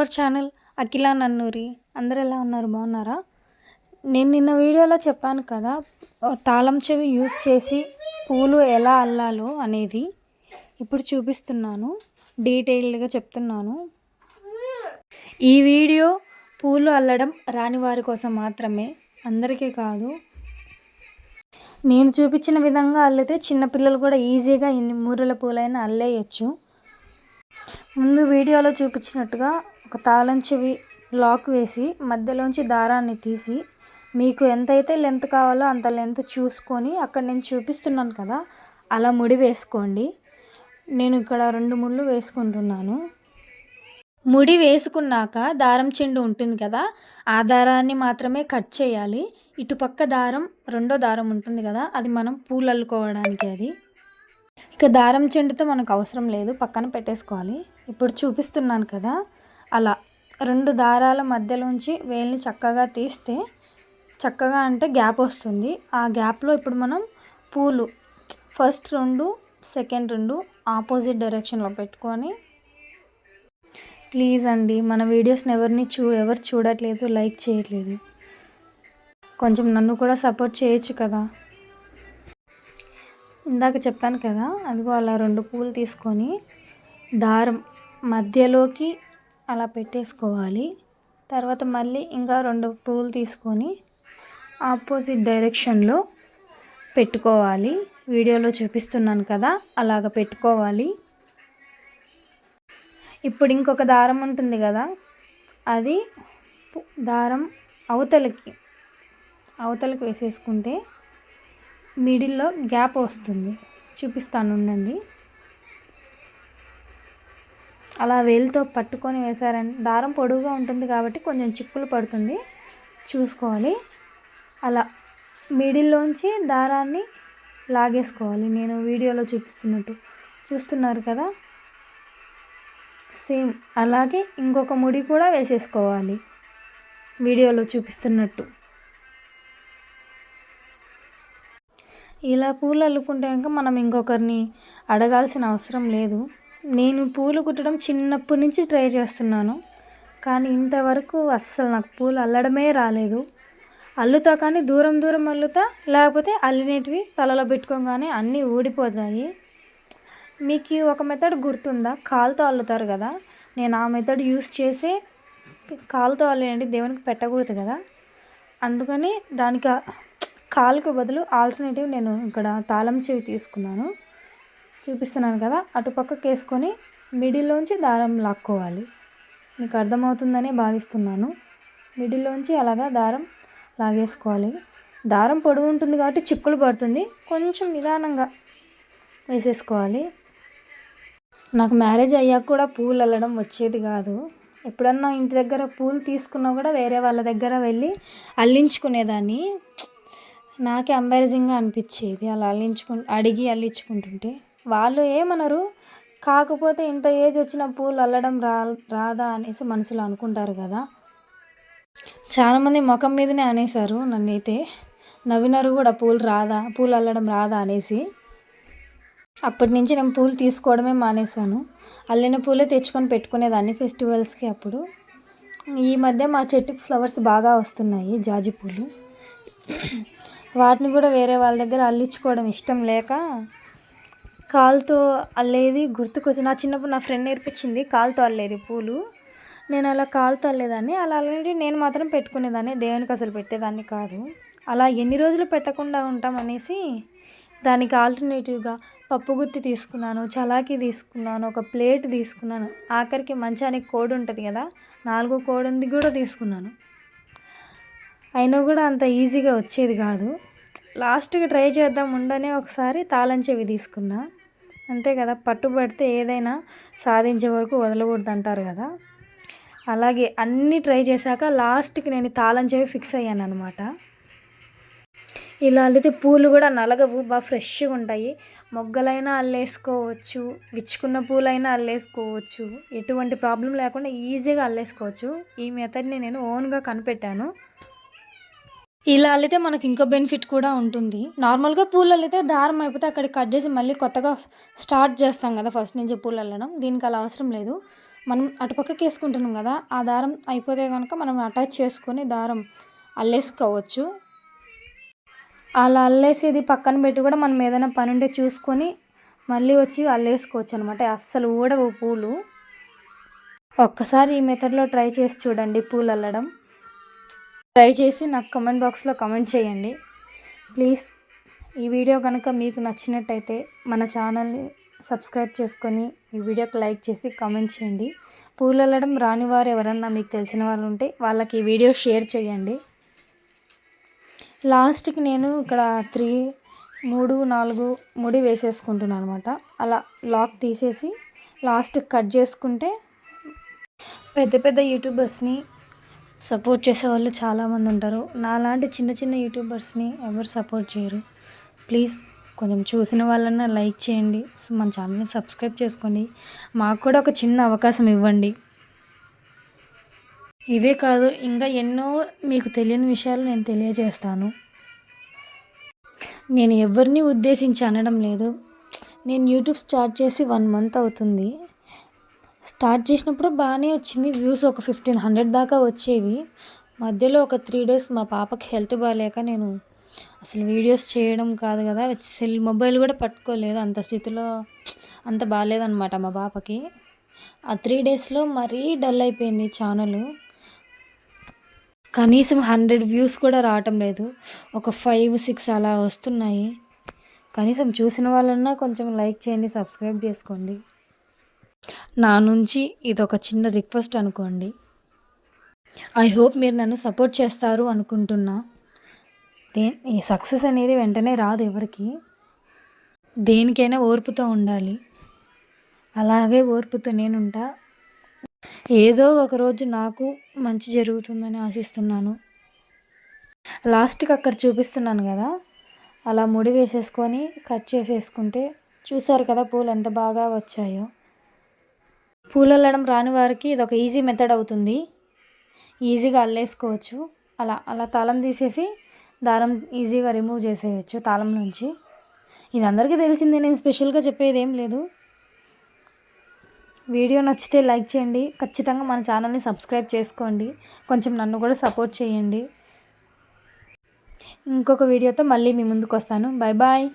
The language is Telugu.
అవర్ ఛానల్ అఖిల నన్నూరి అందరు ఎలా ఉన్నారు? బాగున్నారా? నేను నిన్న వీడియోలో చెప్పాను కదా తాళం చెవి యూస్ చేసి పూలు ఎలా అల్లాలో అనేది ఇప్పుడు చూపిస్తున్నాను. డీటెయిల్డ్గా చెప్తున్నాను. ఈ వీడియో పూలు అల్లడం రాని వారి కోసం మాత్రమే అందరికీ కాదు. నేను చూపించిన విధంగా అల్లితే చిన్నపిల్లలు కూడా ఈజీగా ఎన్ని మూరల పూలైనా అల్లేయచ్చు. ముందు వీడియోలో చూపించినట్టుగా ఒక తాళం చెవి లాక్ వేసి మధ్యలోంచి దారాన్ని తీసి మీకు ఎంతైతే లెంత్ కావాలో అంత లెంత్ చూసుకొని అక్కడ నేను చూపిస్తున్నాను కదా అలా ముడి వేసుకోండి. నేను ఇక్కడ రెండు ముళ్ళు వేసుకుంటున్నాను. ముడి వేసుకున్నాక దారం చెండు ఉంటుంది కదా ఆ దారాన్ని మాత్రమే కట్ చేయాలి. ఇటుపక్క దారం రెండో దారం ఉంటుంది కదా అది మనం పూలు అల్లుకోవడానికి అది. ఇక దారం చెండుతో మనకు అవసరం లేదు పక్కన పెట్టేసుకోవాలి. ఇప్పుడు చూపిస్తున్నాను కదా అలా రెండు దారాల మధ్యలోంచి వేలిని చక్కగా తీస్తే చక్కగా అంటే గ్యాప్ వస్తుంది. ఆ గ్యాప్లో ఇప్పుడు మనం పూలు ఫస్ట్ రెండు సెకండ్ రెండు ఆపోజిట్ డైరెక్షన్లో పెట్టుకొని ప్లీజ్ అండి మన వీడియోస్ని ఎవరిని చూ ఎవరు చూడట్లేదు లైక్ చేయట్లేదు. కొంచెం నన్ను కూడా సపోర్ట్ చేయొచ్చు కదా. ఇందాక చెప్పాను కదా అదిగో అలా రెండు పూలు తీసుకొని దారం మధ్యలోకి అలా పెట్టేసుకోవాలి. తర్వాత మళ్ళీ ఇంకా రెండు పూలు తీసుకొని ఆపోజిట్ డైరెక్షన్లో పెట్టుకోవాలి. వీడియోలో చూపిస్తున్నాను కదా అలాగ పెట్టుకోవాలి. ఇప్పుడు ఇంకొక దారం ఉంటుంది కదా అది దారం అవతలకి అవతలకి వేసేసుకుంటే మిడిల్లో గ్యాప్ వస్తుంది. చూపిస్తాను ఉండండి. అలా వేలుతో పట్టుకొని వేసారంటే దారం పొడుగుగా ఉంటుంది కాబట్టి కొంచెం చిక్కులు పడుతుంది. చూసుకోవాలి. అలా మిడిల్లోంచి దారాన్ని లాగేసుకోవాలి. నేను వీడియోలో చూపిస్తున్నట్టు. చూస్తున్నారు కదా? సేమ్. అలాగే ఇంకొక ముడి కూడా వేసేసుకోవాలి. వీడియోలో చూపిస్తున్నట్టు. ఇలా పూలు అల్లుకుంటే కనుక మనం ఇంకొకరిని అడగాల్సిన అవసరం లేదు. నేను పూలు కుట్టడం చిన్నప్పటి నుంచి ట్రై చేస్తున్నాను. కానీ ఇంతవరకు అస్సలు నాకు పూలు అల్లడమే రాలేదు. అల్లుతా కానీ దూరం దూరం అల్లుతా లేకపోతే అల్లినేటివి తలలో పెట్టుకోగానే అన్నీ ఊడిపోతాయి. మీకు ఒక మెథడ్ గుర్తుందా? కాలుతో అల్లుతారు కదా. నేను ఆ మెథడ్ యూస్ చేసి కాలుతో అల్లేయండి దేవునికి పెట్టకూడదు కదా. అందుకని దానికి కాలుకు బదులు ఆల్టర్నేటివ్ నేను ఇక్కడ తాళం చెవి తీసుకున్నాను. చూపిస్తున్నాను కదా అటుపక్కకి వేసుకొని మిడిల్లోంచి దారం లాక్కోవాలి. మీకు అర్థమవుతుందనే భావిస్తున్నాను. మిడిల్లోంచి అలాగా దారం లాగేసుకోవాలి. దారం పొడుగు ఉంటుంది కాబట్టి చిక్కులు పడుతుంది. కొంచెం నిదానంగా వేసేసుకోవాలి. నాకు మ్యారేజ్ అయ్యాక కూడా పూలు అల్లడం వచ్చేది కాదు. ఎప్పుడన్నా ఇంటి దగ్గర పూలు తీసుకున్నా కూడా వేరే వాళ్ళ దగ్గర వెళ్ళి అల్లించుకునేదాన్ని. నాకే ఎంబారసింగ్గా అనిపించేది. అలా అల్లించుకు అడిగి అల్లించుకుంటుంటే. వాళ్ళు ఏమనరు? కాకపోతే ఇంత ఏజ్ వచ్చిన పూలు అల్లడం రా రాదా అనేసి మనసులో అనుకుంటారు కదా. చాలామంది ముఖం మీదనే అనేసారు నన్నైతే. నవ్వినారు కూడా పూలు రాదా పూలు అల్లడం రాదా అనేసి. అప్పటి నుంచి నేను పూలు తీసుకోవడమే మానేశాను. అల్లిన పూలే తెచ్చుకొని పెట్టుకునేదాన్ని ఫెస్టివల్స్కి అప్పుడు. ఈ మధ్య మా చెట్టుకి ఫ్లవర్స్ బాగా వస్తున్నాయి జాజి పూలు. వాటిని కూడా వేరే వాళ్ళ దగ్గర అల్లించుకోవడం ఇష్టం లేక కాలుతో అల్లేది గుర్తుకొచ్చి నా చిన్నప్పుడు నా ఫ్రెండ్ నేర్పించింది కాలుతో అల్లేది పూలు. నేను అలా కాలుతో అల్లేదాన్ని. అలా అల్లేది నేను మాత్రం పెట్టుకునేదాన్ని. దేవునికి అసలు పెట్టేదాన్ని కాదు. అలా ఎన్ని రోజులు పెట్టకుండా ఉంటాం అనేసి దానికి ఆల్టర్నేటివ్గా పప్పు గుత్తి తీసుకున్నాను చలాకీ తీసుకున్నాను ఒక ప్లేట్ తీసుకున్నాను. ఆఖరికి మంచానికి కోడి ఉంటుంది కదా నాలుగు కోడింది కూడా తీసుకున్నాను. అయినా కూడా అంత ఈజీగా వచ్చేది కాదు. లాస్ట్కి ట్రై చేద్దాం ఉండనే ఒకసారి తాళం చెవి తీసుకున్నా. అంతే కదా పట్టుబడితే ఏదైనా సాధించే వరకు వదలకూడదు అంటారు కదా. అలాగే అన్నీ ట్రై చేశాక లాస్ట్కి నేను తాళం చెవి ఫిక్స్ అయ్యాను అనమాట ఇలా అల్లితే పూలు కూడా నలగవు బాగా ఫ్రెష్గా ఉంటాయి. మొగ్గలైనా అల్లేసుకోవచ్చు విచ్చుకున్న పూలైనా అల్లేసుకోవచ్చు. ఎటువంటి ప్రాబ్లం లేకుండా ఈజీగా అల్లేసుకోవచ్చు. ఈ మెథడ్ని నేను ఓన్గా కనిపెట్టాను. ఇలా అల్లితే మనకి ఇంకో బెనిఫిట్ కూడా ఉంటుంది. నార్మల్గా పూలు అల్లితే దారం అయిపోతే అక్కడికి కట్ చేసి మళ్ళీ కొత్తగా స్టార్ట్ చేస్తాం కదా ఫస్ట్ నుంచి పూలు అల్లడం దీనికి అలా అవసరం లేదు. మనం అటుపక్కకి వేసుకుంటున్నాం కదా ఆ దారం అయిపోతే కనుక మనం అటాచ్ చేసుకొని దారం అల్లేసుకోవచ్చు. అలా అల్లేసేది పక్కన పెట్టి కూడా మనం ఏదైనా పని ఉంటే చూసుకొని మళ్ళీ వచ్చి అల్లేసుకోవచ్చు అనమాట అస్సలు ఊడవు పూలు. ఒక్కసారి ఈ మెథడ్లో ట్రై చేసి చూడండి పూలు అల్లడం ట్రై చేసి నాకు కమెంట్ బాక్స్లో కమెంట్ చేయండి. ప్లీజ్ ఈ వీడియో కనుక మీకు నచ్చినట్టయితే మన ఛానల్ని సబ్స్క్రైబ్ చేసుకొని ఈ వీడియోకి లైక్ చేసి కామెంట్ చేయండి. పూలు అల్లడం రాని వారు ఎవరన్నా మీకు తెలిసిన వాళ్ళు ఉంటే వాళ్ళకి ఈ వీడియో షేర్ చేయండి. లాస్ట్కి నేను ఇక్కడ త్రీ మూడు నాలుగు ముడి వేసేసుకుంటున్నాను అనమాట. అలా లాక్ తీసేసి లాస్ట్ కట్ చేసుకుంటే పెద్ద పెద్ద యూట్యూబర్స్ని సపోర్ట్ చేసే వాళ్ళు చాలామంది ఉంటారు. నాలాంటి చిన్న చిన్న యూట్యూబర్స్ని ఎవరు సపోర్ట్ చేయరు. ప్లీజ్ కొంచెం చూసిన వాళ్ళన్నా లైక్ చేయండి. మన ఛానల్ని సబ్స్క్రైబ్ చేసుకోండి. మాకు కూడా ఒక చిన్న అవకాశం ఇవ్వండి. ఇవే కాదు ఇంకా ఎన్నో మీకు తెలియని విషయాలు నేను తెలియజేస్తాను. నేను ఎవరిని ఉద్దేశించి అనడం లేదు. నేను యూట్యూబ్ స్టార్ట్ చేసి వన్ మంత్ అవుతుంది. స్టార్ట్ చేసినప్పుడు బాగానే వచ్చింది. వ్యూస్ ఒక ఫిఫ్టీన్ హండ్రెడ్ దాకా వచ్చేవి. మధ్యలో ఒక త్రీ డేస్ మా పాపకి హెల్త్ బాగాలేక నేను అసలు వీడియోస్ చేయడం కాదు కదా సెల్ మొబైల్ కూడా పట్టుకోలేదు. అంత స్థితిలో అంత బాగాలేదనమాట మా పాపకి. ఆ త్రీ డేస్లో మరీ డల్ అయిపోయింది ఛానల్. కనీసం హండ్రెడ్ వ్యూస్ కూడా రావటం లేదు. ఒక ఫైవ్ సిక్స్ అలా వస్తున్నాయి. కనీసం చూసిన వాళ్ళన్నా కొంచెం లైక్ చేయండి సబ్స్క్రైబ్ చేసుకోండి. నా నుంచి ఇది ఒక చిన్న రిక్వెస్ట్ అనుకోండి. ఐ హోప్ మీరు నన్ను సపోర్ట్ చేస్తారు అనుకుంటున్నా. దే ఈ సక్సెస్ అనేది వెంటనే రాదు ఎవరికి. దేనికైనా ఓర్పుతో ఉండాలి. అలాగే ఓర్పుతో నేనుంటా. ఏదో ఒకరోజు నాకు మంచి జరుగుతుందని ఆశిస్తున్నాను. లాస్ట్కి అక్కడ చూపిస్తున్నాను కదా. అలా ముడి వేసేసుకొని కట్ చేసేసుకుంటే చూసారు కదా పూలు ఎంత బాగా వచ్చాయో. పూలు అల్లడం రాని వారికి ఇది ఒక ఈజీ మెథడ్ అవుతుంది. ఈజీగా అల్లేసుకోవచ్చు. అలా అలా తాళం తీసేసి దారం ఈజీగా రిమూవ్ చేసేయచ్చు తాళం నుంచి. ఇది అందరికీ తెలిసిందే నేను స్పెషల్గా చెప్పేది ఏం లేదు. వీడియో నచ్చితే లైక్ చేయండి. ఖచ్చితంగా మన ఛానల్ని సబ్స్క్రైబ్ చేసుకోండి. కొంచెం నన్ను కూడా సపోర్ట్ చేయండి. ఇంకొక వీడియోతో మళ్ళీ మీ ముందుకు వస్తాను బాయ్ బాయ్.